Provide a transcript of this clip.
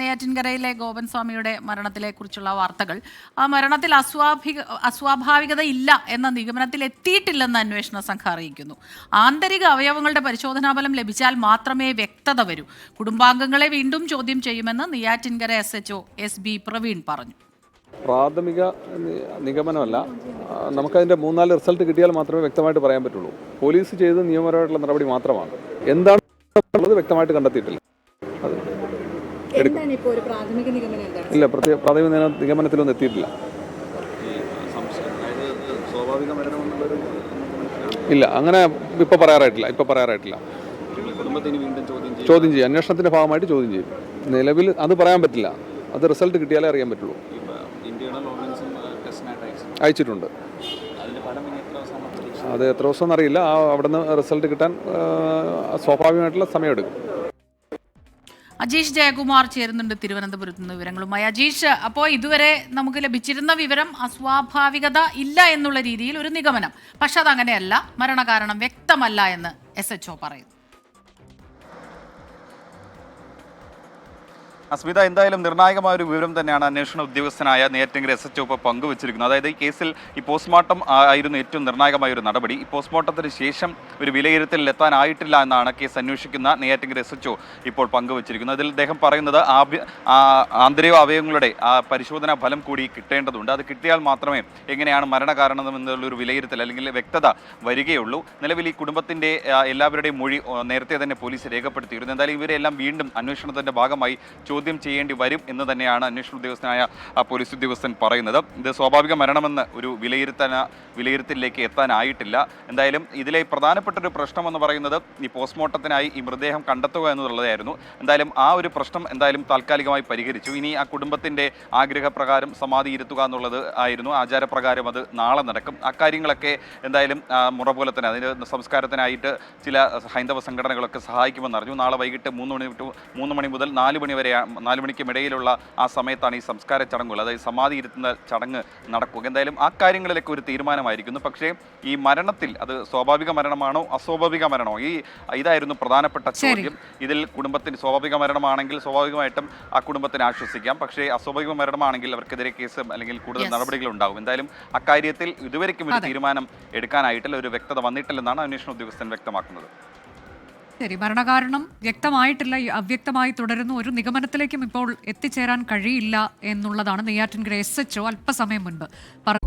നെയ്യാറ്റിൻകരയിലെ ഗോപൻ സ്വാമിയുടെ മരണത്തിലെ കുറിച്ചുള്ള വാർത്തകൾ. ആ മരണത്തിൽ അസ്വാഭിക അസ്വാഭാവികത ഇല്ല എന്ന നിഗമനത്തിൽ എത്തിയിട്ടില്ലെന്ന് അന്വേഷണ സംഘം അറിയിക്കുന്നു. ആന്തരിക അവയവങ്ങളുടെ പരിശോധനാഫലം ലഭിച്ചാൽ മാത്രമേ വ്യക്തത വരൂ. കുടുംബാംഗങ്ങളെ വീണ്ടും ചോദ്യം ചെയ്യുമെന്ന് Neyyattinkara S H S B Praveen പറഞ്ഞു. പ്രാഥമിക നിഗമനമല്ല. നമുക്കതിന്റെ മൂന്നാൽ റിസൾട്ട് കിട്ടിയാൽ മാത്രമേ വ്യക്തമായിട്ട് പറയാൻ പറ്റുള്ളൂ. പോലീസ് ചെയ്ത് നിയമപരമായിട്ടുള്ള നടപടി മാത്രമാണ്. എന്താണ് വ്യക്തമായിട്ട് കണ്ടെത്തിയിട്ടില്ല. എടുക്കും. ഇല്ല പ്രത്യേക പ്രാഥമിക നിഗമന- നിഗമനത്തിലൊന്നും എത്തിയിട്ടില്ല. ഇല്ല അങ്ങനെ ഇപ്പോൾ പറയാറായിട്ടില്ല ഇപ്പോൾ പറയാറായിട്ടില്ല. ചോദ്യം ചെയ്യും അന്വേഷണത്തിന്റെ ഭാഗമായിട്ട് ചോദ്യം ചെയ്യും. നിലവിൽ അത് പറയാൻ പറ്റില്ല. അത് റിസൾട്ട് കിട്ടിയാലേ അറിയാൻ പറ്റുള്ളൂ. അയച്ചിട്ടുണ്ട്. അത് എത്ര ദിവസം എന്നറിയില്ല ആ അവിടുന്ന് റിസൾട്ട് കിട്ടാൻ സ്വാഭാവികമായിട്ടുള്ള സമയമെടുക്കും. അജീഷ് ജയകുമാർ ചേരുന്നുണ്ട് തിരുവനന്തപുരത്ത് നിന്ന് വിവരങ്ങളുമായി. അജീഷ് അപ്പോൾ ഇതുവരെ നമുക്ക് ലഭിച്ചിരുന്ന വിവരം അസ്വാഭാവികത ഇല്ല എന്നുള്ള രീതിയിൽ ഒരു നിഗമനം. പക്ഷെ അതങ്ങനെയല്ല. മരണകാരണം വ്യക്തമല്ല എന്ന് എസ് പറയുന്നു. അസ്മിത എന്തായാലും നിർണായകമായ ഒരു വിവരം തന്നെയാണ് അന്വേഷണ ഉദ്യോഗസ്ഥനായ നെയ്യാറ്റിങ്കര എസ് എച്ച് ഒപ്പ് പങ്കുവച്ചിരിക്കുന്നത്. അതായത് ഈ കേസിൽ ഈ പോസ്റ്റ്മോർട്ടം ആയിരുന്നു ഏറ്റവും നിർണായകമായ ഒരു നടപടി. ഈ പോസ്റ്റ്മോർട്ടത്തിന് ശേഷം ഒരു വിലയിരുത്തലിൽ എത്താനായിട്ടില്ല എന്നാണ് കേസ് അന്വേഷിക്കുന്ന നെയ്യാറ്റിങ്കര എസ് എച്ച് ഇപ്പോൾ പങ്കുവച്ചിരിക്കുന്നത്. അതിൽ അദ്ദേഹം പറയുന്നത് ആന്തരിക അവയവങ്ങളുടെ ആ പരിശോധനാ ഫലം കൂടി കിട്ടേണ്ടതുണ്ട്. അത് കിട്ടിയാൽ മാത്രമേ എങ്ങനെയാണ് മരണകാരണം എന്നുള്ളൊരു വിലയിരുത്തൽ അല്ലെങ്കിൽ വ്യക്തത വരികയുള്ളൂ. നിലവിൽ ഈ കുടുംബത്തിന്റെ എല്ലാവരുടെയും മൊഴി നേരത്തെ തന്നെ പോലീസ് രേഖപ്പെടുത്തിയിരുന്നു. എന്തായാലും ഇവരെല്ലാം വീണ്ടും അന്വേഷണത്തിന്റെ ഭാഗമായി ചോദ്യം ചെയ്യേണ്ടി വരും എന്ന് തന്നെയാണ് അന്വേഷണ ഉദ്യോഗസ്ഥനായ പോലീസ് ഉദ്യോഗസ്ഥൻ പറയുന്നത്. ഇത് സ്വാഭാവിക മരണമെന്ന് ഒരു വിലയിരുത്തന വിലയിരുത്തലിലേക്ക് എത്താനായിട്ടില്ല. എന്തായാലും ഇതിലെ പ്രധാനപ്പെട്ട ഒരു പ്രശ്നമെന്ന് പറയുന്നത് ഈ പോസ്റ്റ്മോർട്ടത്തിനായി ഈ മൃതദേഹം കണ്ടെത്തുക എന്നുള്ളതായിരുന്നു. എന്തായാലും ആ ഒരു പ്രശ്നം എന്തായാലും താൽക്കാലികമായി പരിഹരിച്ചു. ഇനി ആ കുടുംബത്തിന്റെ ആഗ്രഹപ്രകാരം സമാധി ഇരുത്തുക എന്നുള്ളത് ആയിരുന്നു. ആചാരപ്രകാരം അത് നാളെ നടക്കും. അക്കാര്യങ്ങളൊക്കെ എന്തായാലും മുറ പോലെ തന്നെ അതിന് സംസ്കാരത്തിനായിട്ട് ചില ഹൈന്ദവ സംഘടനകളൊക്കെ സഹായിക്കുമെന്ന് അറിഞ്ഞു. നാളെ വൈകിട്ട് മൂന്ന് മണി ടു മൂന്ന് മണി മുതൽ നാല് മണി വരെ നാല് മണിക്കും ഇടയിലുള്ള ആ സമയത്താണ് ഈ സംസ്കാര ചടങ്ങുകൾ അതായത് സമാധി ഇരുത്തുന്ന ചടങ്ങ് നടക്കുക. എന്തായാലും ആ കാര്യങ്ങളിലൊക്കെ ഒരു തീരുമാനമായിരിക്കുന്നു. പക്ഷേ ഈ മരണത്തിൽ അത് സ്വാഭാവിക മരണമാണോ അസ്വാഭാവിക മരണമോ? ഈ ഇതായിരുന്നു പ്രധാനപ്പെട്ട ചോദ്യം. ഇതിൽ കുടുംബത്തിന് സ്വാഭാവിക മരണമാണെങ്കിൽ സ്വാഭാവികമായിട്ടും ആ കുടുംബത്തിന് ആശ്വസിക്കാം. പക്ഷേ അസ്വാഭാവിക മരണമാണെങ്കിൽ അവർക്കെതിരെ കേസ് അല്ലെങ്കിൽ കൂടുതൽ. നടപടികൾ ഉണ്ടാകും എന്തായാലും അക്കാര്യത്തിൽ ഇതുവരെയ്ക്കും ഒരു തീരുമാനം എടുക്കാനായിട്ടില്ല ഒരു വ്യക്തത വന്നിട്ടില്ലെന്നാണ് അന്വേഷണ ഉദ്യോഗസ്ഥൻ വ്യക്തമാക്കുന്നത്. ശരി മരണകാരണം വ്യക്തമായിട്ടില്ല അവ്യക്തമായി തുടരുന്നു. ഒരു നിഗമനത്തിലേക്കും ഇപ്പോൾ എത്തിച്ചേരാൻ കഴിയില്ല എന്നുള്ളതാണ് നെയ്യാറ്റിൻകര എസ് എച്ച്ഒ അല്പസമയം മുൻപ് പറഞ്ഞത്.